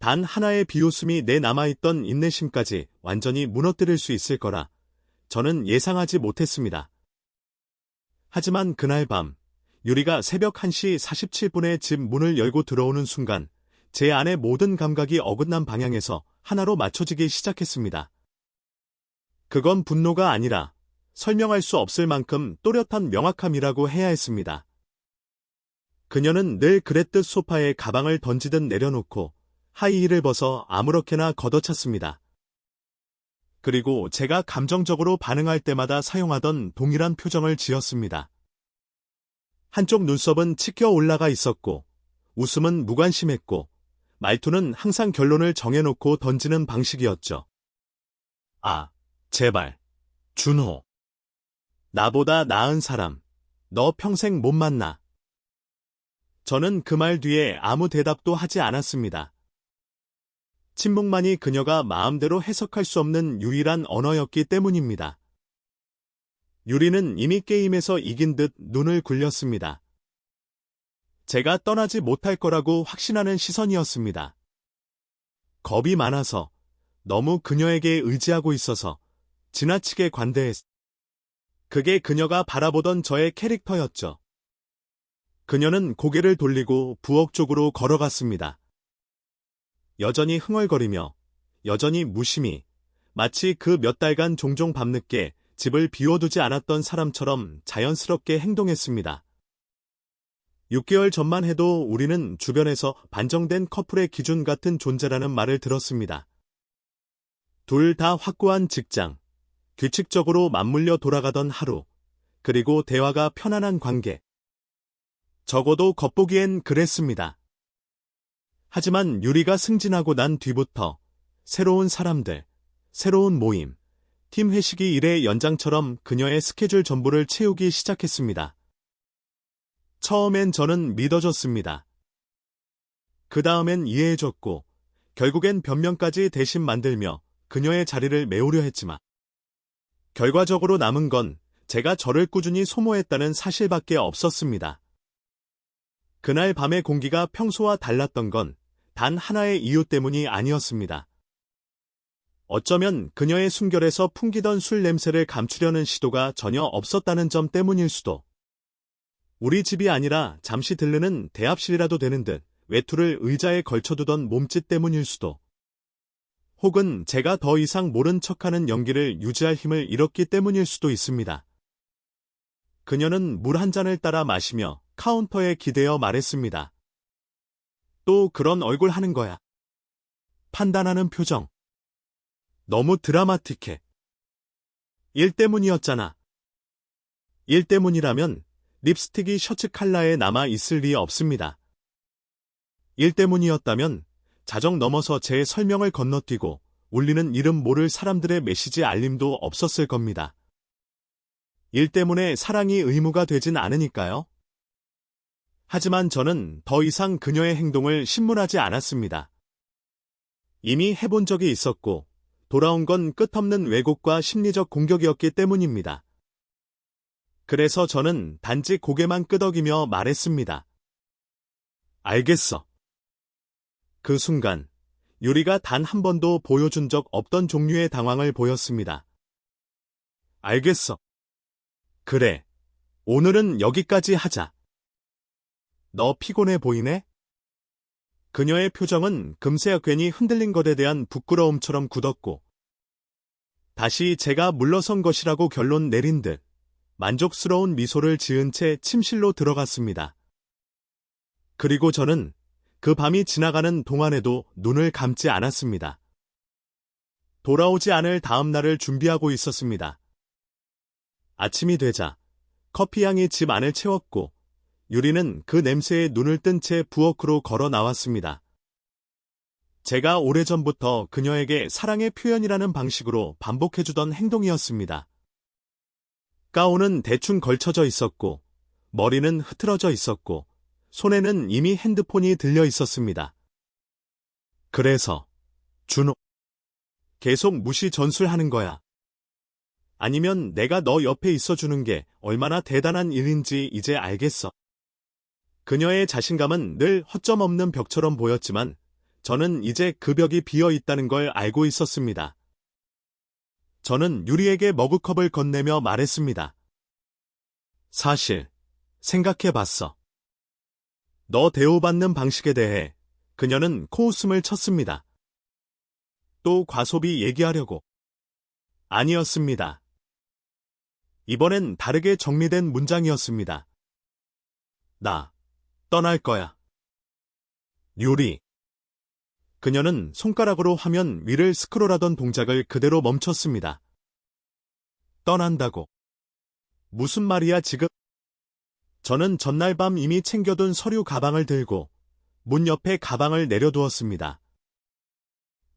단 하나의 비웃음이 내 남아있던 인내심까지 완전히 무너뜨릴 수 있을 거라 저는 예상하지 못했습니다. 하지만 그날 밤, 유리가 새벽 1시 47분에 집 문을 열고 들어오는 순간 제 안의 모든 감각이 어긋난 방향에서 하나로 맞춰지기 시작했습니다. 그건 분노가 아니라 설명할 수 없을 만큼 또렷한 명확함이라고 해야 했습니다. 그녀는 늘 그랬듯 소파에 가방을 던지듯 내려놓고 하이힐을 벗어 아무렇게나 걷어찼습니다. 그리고 제가 감정적으로 반응할 때마다 사용하던 동일한 표정을 지었습니다. 한쪽 눈썹은 치켜 올라가 있었고, 웃음은 무관심했고, 말투는 항상 결론을 정해놓고 던지는 방식이었죠. 아, 제발. 준호. 나보다 나은 사람. 너 평생 못 만나. 저는 그 말 뒤에 아무 대답도 하지 않았습니다. 침묵만이 그녀가 마음대로 해석할 수 없는 유일한 언어였기 때문입니다. 유리는 이미 게임에서 이긴 듯 눈을 굴렸습니다. 제가 떠나지 못할 거라고 확신하는 시선이었습니다. 겁이 많아서, 너무 그녀에게 의지하고 있어서, 지나치게 관대했. 그게 그녀가 바라보던 저의 캐릭터였죠. 그녀는 고개를 돌리고 부엌 쪽으로 걸어갔습니다. 여전히 흥얼거리며 여전히 무심히 마치 그 몇 달간 종종 밤늦게 집을 비워두지 않았던 사람처럼 자연스럽게 행동했습니다. 6개월 전만 해도 우리는 주변에서 반정된 커플의 기준 같은 존재라는 말을 들었습니다. 둘 다 확고한 직장, 규칙적으로 맞물려 돌아가던 하루, 그리고 대화가 편안한 관계. 적어도 겉보기엔 그랬습니다. 하지만 유리가 승진하고 난 뒤부터 새로운 사람들, 새로운 모임, 팀 회식이 일의 연장처럼 그녀의 스케줄 전부를 채우기 시작했습니다. 처음엔 저는 믿어줬습니다. 그 다음엔 이해해줬고, 결국엔 변명까지 대신 만들며 그녀의 자리를 메우려 했지만, 결과적으로 남은 건 제가 저를 꾸준히 소모했다는 사실밖에 없었습니다. 그날 밤의 공기가 평소와 달랐던 건 단 하나의 이유 때문이 아니었습니다. 어쩌면 그녀의 숨결에서 풍기던 술 냄새를 감추려는 시도가 전혀 없었다는 점 때문일 수도. 우리 집이 아니라 잠시 들르는 대합실이라도 되는 듯 외투를 의자에 걸쳐두던 몸짓 때문일 수도. 혹은 제가 더 이상 모른 척하는 연기를 유지할 힘을 잃었기 때문일 수도 있습니다. 그녀는 물 한 잔을 따라 마시며 카운터에 기대어 말했습니다. 또 그런 얼굴 하는 거야. 판단하는 표정. 너무 드라마틱해. 일 때문이었잖아. 일 때문이라면 립스틱이 셔츠 칼라에 남아 있을 리 없습니다. 일 때문이었다면 자정 넘어서 제 설명을 건너뛰고 울리는 이름 모를 사람들의 메시지 알림도 없었을 겁니다. 일 때문에 사랑이 의무가 되진 않으니까요. 하지만 저는 더 이상 그녀의 행동을 신문하지 않았습니다. 이미 해본 적이 있었고, 돌아온 건 끝없는 왜곡과 심리적 공격이었기 때문입니다. 그래서 저는 단지 고개만 끄덕이며 말했습니다. 알겠어. 그 순간, 유리가 단 한 번도 보여준 적 없던 종류의 당황을 보였습니다. 알겠어. 그래. 오늘은 여기까지 하자. 너 피곤해 보이네? 그녀의 표정은 금세 괜히 흔들린 것에 대한 부끄러움처럼 굳었고, 다시 제가 물러선 것이라고 결론 내린 듯 만족스러운 미소를 지은 채 침실로 들어갔습니다. 그리고 저는 그 밤이 지나가는 동안에도 눈을 감지 않았습니다. 돌아오지 않을 다음 날을 준비하고 있었습니다. 아침이 되자 커피 향이 집 안을 채웠고 유리는 그 냄새에 눈을 뜬 채 부엌으로 걸어 나왔습니다. 제가 오래전부터 그녀에게 사랑의 표현이라는 방식으로 반복해주던 행동이었습니다. 가운은 대충 걸쳐져 있었고, 머리는 흐트러져 있었고, 손에는 이미 핸드폰이 들려 있었습니다. 그래서, 준호. 계속 무시 전술하는 거야. 아니면 내가 너 옆에 있어주는 게 얼마나 대단한 일인지 이제 알겠어. 그녀의 자신감은 늘 허점 없는 벽처럼 보였지만 저는 이제 그 벽이 비어 있다는 걸 알고 있었습니다. 저는 유리에게 머그컵을 건네며 말했습니다. 사실, 생각해 봤어. 너 대우받는 방식에 대해 그녀는 코웃음을 쳤습니다. 또 과소비 얘기하려고. 아니었습니다. 이번엔 다르게 정리된 문장이었습니다. 나, 떠날 거야. 유리. 그녀는 손가락으로 화면 위를 스크롤하던 동작을 그대로 멈췄습니다. 떠난다고. 무슨 말이야 지금? 저는 전날 밤 이미 챙겨둔 서류 가방을 들고 문 옆에 가방을 내려두었습니다.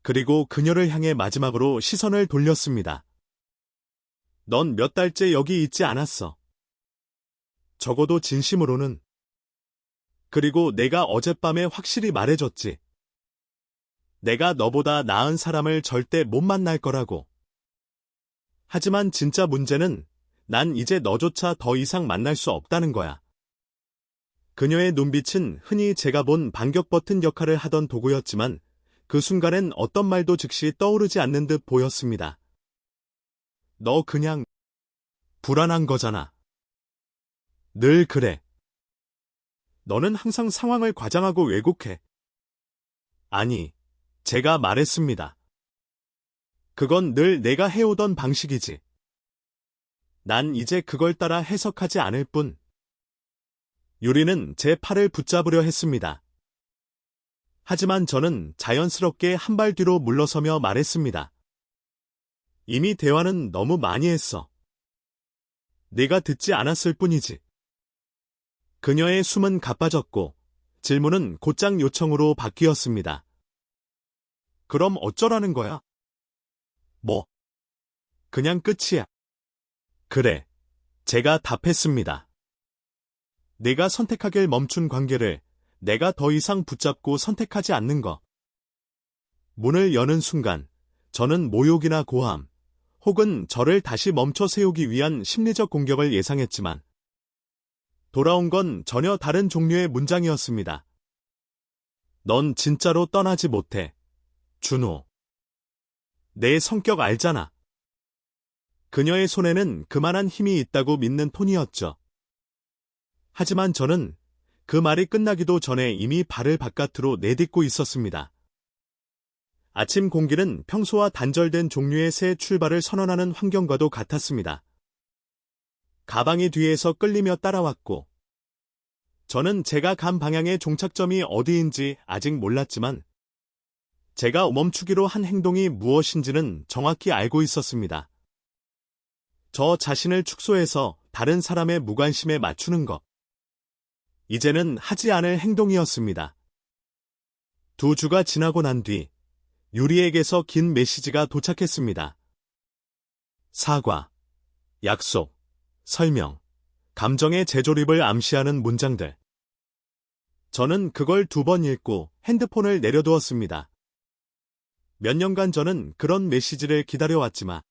그리고 그녀를 향해 마지막으로 시선을 돌렸습니다. 넌 몇 달째 여기 있지 않았어. 적어도 진심으로는. 그리고 내가 어젯밤에 확실히 말해줬지. 내가 너보다 나은 사람을 절대 못 만날 거라고. 하지만 진짜 문제는 난 이제 너조차 더 이상 만날 수 없다는 거야. 그녀의 눈빛은 흔히 제가 본 반격 버튼 역할을 하던 도구였지만 그 순간엔 어떤 말도 즉시 떠오르지 않는 듯 보였습니다. 너 그냥 불안한 거잖아. 늘 그래. 너는 항상 상황을 과장하고 왜곡해. 아니, 제가 말했습니다. 그건 늘 내가 해오던 방식이지. 난 이제 그걸 따라 해석하지 않을 뿐. 유리는 제 팔을 붙잡으려 했습니다. 하지만 저는 자연스럽게 한 발 뒤로 물러서며 말했습니다. 이미 대화는 너무 많이 했어. 내가 듣지 않았을 뿐이지. 그녀의 숨은 가빠졌고 질문은 곧장 요청으로 바뀌었습니다. 그럼 어쩌라는 거야? 뭐? 그냥 끝이야. 그래. 제가 답했습니다. 내가 선택하길 멈춘 관계를 내가 더 이상 붙잡고 선택하지 않는 것. 문을 여는 순간 저는 모욕이나 고함, 혹은 저를 다시 멈춰 세우기 위한 심리적 공격을 예상했지만 돌아온 건 전혀 다른 종류의 문장이었습니다. 넌 진짜로 떠나지 못해. 준호. 내 성격 알잖아. 그녀의 손에는 그만한 힘이 있다고 믿는 톤이었죠. 하지만 저는 그 말이 끝나기도 전에 이미 발을 바깥으로 내딛고 있었습니다. 아침 공기는 평소와 단절된 종류의 새 출발을 선언하는 환경과도 같았습니다. 가방이 뒤에서 끌리며 따라왔고, 저는 제가 간 방향의 종착점이 어디인지 아직 몰랐지만, 제가 멈추기로 한 행동이 무엇인지는 정확히 알고 있었습니다. 저 자신을 축소해서 다른 사람의 무관심에 맞추는 것. 이제는 하지 않을 행동이었습니다. 두 주가 지나고 난 뒤, 유리에게서 긴 메시지가 도착했습니다. 사과, 약속, 설명, 감정의 재조립을 암시하는 문장들. 저는 그걸 두 번 읽고 핸드폰을 내려두었습니다. 몇 년간 저는 그런 메시지를 기다려왔지만,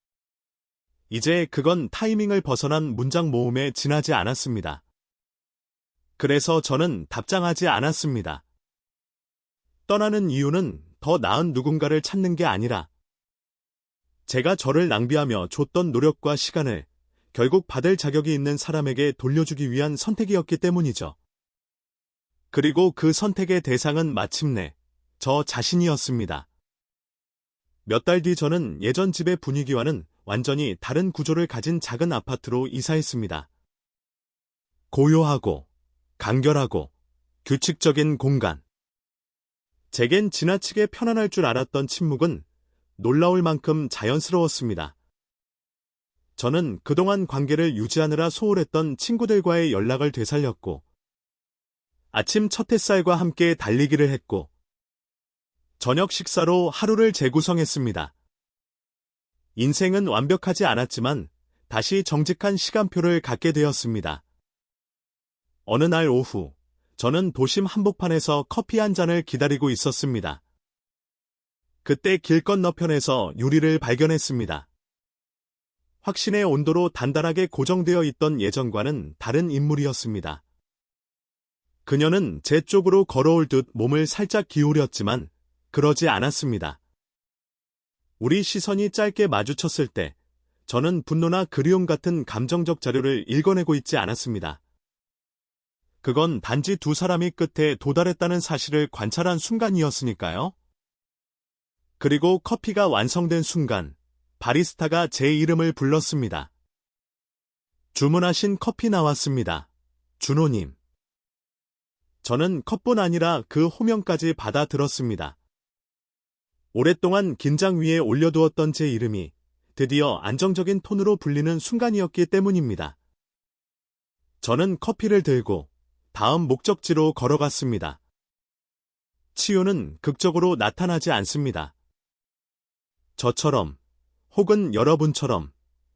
이제 그건 타이밍을 벗어난 문장 모음에 지나지 않았습니다. 그래서 저는 답장하지 않았습니다. 떠나는 이유는 더 나은 누군가를 찾는 게 아니라 제가 저를 낭비하며 줬던 노력과 시간을 결국 받을 자격이 있는 사람에게 돌려주기 위한 선택이었기 때문이죠. 그리고 그 선택의 대상은 마침내 저 자신이었습니다. 몇 달 뒤 저는 예전 집의 분위기와는 완전히 다른 구조를 가진 작은 아파트로 이사했습니다. 고요하고 간결하고 규칙적인 공간. 제겐 지나치게 편안할 줄 알았던 침묵은 놀라울 만큼 자연스러웠습니다. 저는 그동안 관계를 유지하느라 소홀했던 친구들과의 연락을 되살렸고, 아침 첫 햇살과 함께 달리기를 했고, 저녁 식사로 하루를 재구성했습니다. 인생은 완벽하지 않았지만 다시 정직한 시간표를 갖게 되었습니다. 어느 날 오후, 저는 도심 한복판에서 커피 한 잔을 기다리고 있었습니다. 그때 길 건너편에서 유리를 발견했습니다. 확신의 온도로 단단하게 고정되어 있던 예전과는 다른 인물이었습니다. 그녀는 제 쪽으로 걸어올 듯 몸을 살짝 기울였지만 그러지 않았습니다. 우리 시선이 짧게 마주쳤을 때 저는 분노나 그리움 같은 감정적 자료를 읽어내고 있지 않았습니다. 그건 단지 두 사람이 끝에 도달했다는 사실을 관찰한 순간이었으니까요. 그리고 커피가 완성된 순간 바리스타가 제 이름을 불렀습니다. 주문하신 커피 나왔습니다. 준호님. 저는 컵뿐 아니라 그 호명까지 받아 들었습니다. 오랫동안 긴장 위에 올려두었던 제 이름이 드디어 안정적인 톤으로 불리는 순간이었기 때문입니다. 저는 커피를 들고 다음 목적지로 걸어갔습니다. 치유는 극적으로 나타나지 않습니다. 저처럼 혹은 여러분처럼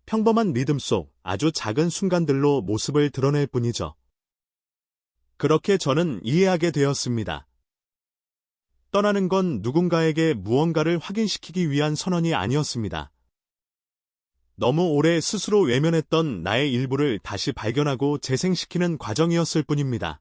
평범한 리듬 속 아주 작은 순간들로 모습을 드러낼 뿐이죠. 그렇게 저는 이해하게 되었습니다. 떠나는 건 누군가에게 무언가를 확인시키기 위한 선언이 아니었습니다. 너무 오래 스스로 외면했던 나의 일부를 다시 발견하고 재생시키는 과정이었을 뿐입니다.